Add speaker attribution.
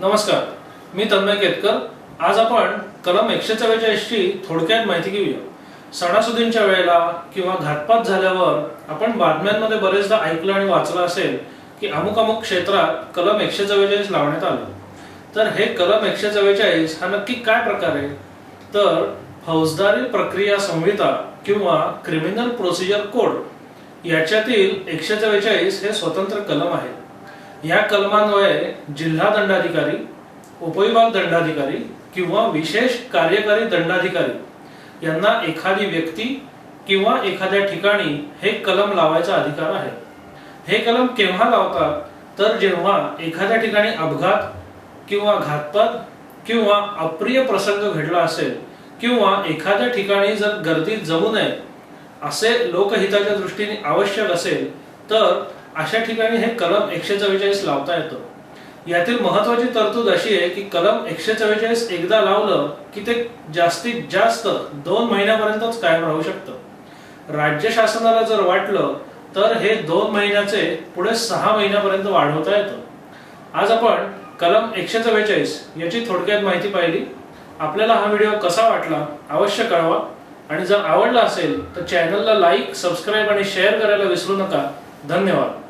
Speaker 1: नमस्कार मी तन्मय केतकर. आज आपण कलम एकशे चव्वेचाळीसची थोडक्यात माहिती घेऊया. सणासुदींच्या वेळेला किंवा घातपात झाल्यावर आपण बातम्यांमध्ये बरेचदा ऐकलं आणि वाचलं असेल की अमुक अमुक क्षेत्रात कलम एकशे चव्वेचाळीस लावण्यात आलं. तर हे कलम एकशे चव्वेचाळीस हा नक्की काय प्रकार आहे? तर फौजदारी प्रक्रिया संहिता किंवा क्रिमिनल प्रोसिजर कोड याच्यातील एकशे चव्वेचाळीस हे स्वतंत्र कलम आहे. या कलमान्वये जिल्हा दंडाधिकारी उपविभाग दंडाधिकारी किंवा विशेष कार्यकारी दंडाधिकारी यांना एखादी व्यक्ती किंवा एखाद्या ठिकाणी हे कलम लावायचा अधिकार आहे. हे कलम केव्हा लावतात तर जेव्हा एखाद्या ठिकाणी अपघात किंवा घातपात किंवा अप्रिय प्रसंग घडला असेल किंवा एखाद्या ठिकाणी जर गर्दी जमू नये असे लोकहिताच्या दृष्टीने आवश्यक असेल तर अशा ठिकाणी हे कलम एकशे चव्वेचाळीस लावता येतं. यातील महत्वाची तरतूद अशी आहे की कलम एकशे चव्वेचाळीस एकदा लावलं की ते जास्तीत जास्त दोन महिन्यापर्यंतच कायम राहू शकतं. राज्य शासनाला जर वाटलं तर हे दोन महिन्याचे पुढे सहा महिन्यापर्यंत वाढवता येतं. आज आपण कलम एकशे चव्वेचाळीस याची थोडक्यात माहिती पाहिली. आपल्याला हा व्हिडिओ कसा वाटला अवश्य कळवा. आणि जर आवडला असेल तर चॅनलला लाईक सबस्क्राईब आणि शेअर करायला विसरू नका. धन्यवाद.